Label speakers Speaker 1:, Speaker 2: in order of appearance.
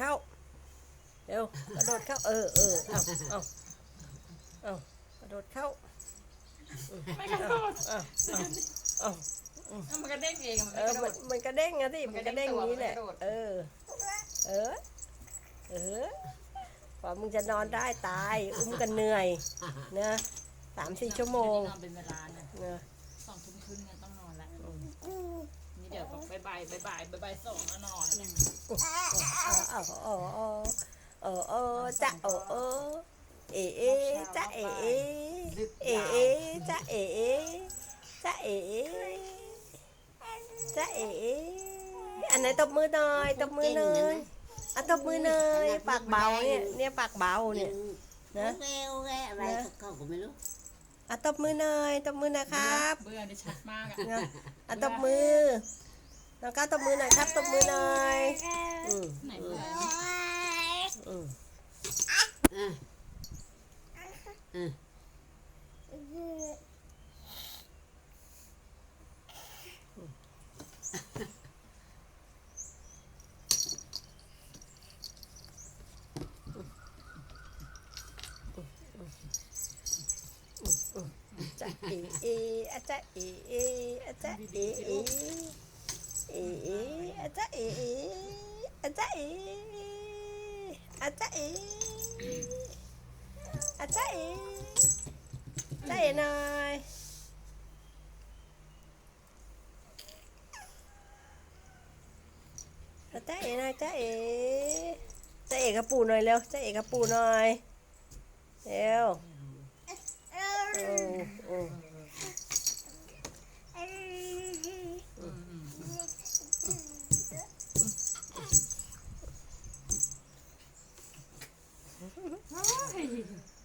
Speaker 1: เข้า เร็วกระโดดเข้า เออเออเอาเอาเอากระโดดเข้า
Speaker 2: ไม่กระโดด
Speaker 1: เอาเอาเอา
Speaker 2: เอามันกระเด้งเองมัน
Speaker 1: เอ
Speaker 2: ไม่
Speaker 1: อก
Speaker 2: ระโด
Speaker 1: มัน
Speaker 2: ด
Speaker 1: มันกระเด้งอะสิ
Speaker 2: มั
Speaker 1: มัน
Speaker 2: น
Speaker 1: ก
Speaker 2: ก
Speaker 1: ระ
Speaker 2: ระเด้
Speaker 1: เด้ง
Speaker 2: ง
Speaker 1: อย่างนี้แหละ
Speaker 2: ตัวมันกระโดด
Speaker 1: เออ เออ เออพอมึงจะนอนได้ตาย อุ้มกันเหนื่อยนะสามสี่ชั่วโมง
Speaker 2: นอนเป็นเวลาเนี่ย
Speaker 1: นะ
Speaker 2: สองทุ่มครึ่งเนี่ยต้องนอนแล้วนี่เดี๋ยวบอกบ่ายบ่ายบ่ายบ่ายบ่ายสองแล้วนอนแล้วเนี่ย
Speaker 1: เออ เออเออเออเออจะเออเออเอเอจะเอเอเอเอจะเอเอจะเอเอจะเอเออันไหนตบมือหน่อยตบมือหน่อยอะตบมือหน่อยปากเบาเนี่ยเนี่ยปากเบาเนี่ยนะ
Speaker 3: โอเคโอเคอะไรเขาก็ไม่รู้
Speaker 1: อะตบมือหน่อยตบมือนะครับ
Speaker 2: เบื่อได้ชัดมากอะ
Speaker 1: อะตบมือน้องก้าตบมือหน่อยครับตบมือหน่อยอืม
Speaker 2: ไหนเบื่อ
Speaker 1: อืม
Speaker 3: อะอะ
Speaker 1: จะเอเออะจะเอเจะเอเอเอออะจะเอเออะจะเออะจะเออะจะเอจะเอหน่อยอะจะเอหน่อยจะเอจะเอกระปูหน่อยเร็วจะเอกระปูหน่อยเร็ว Подождите.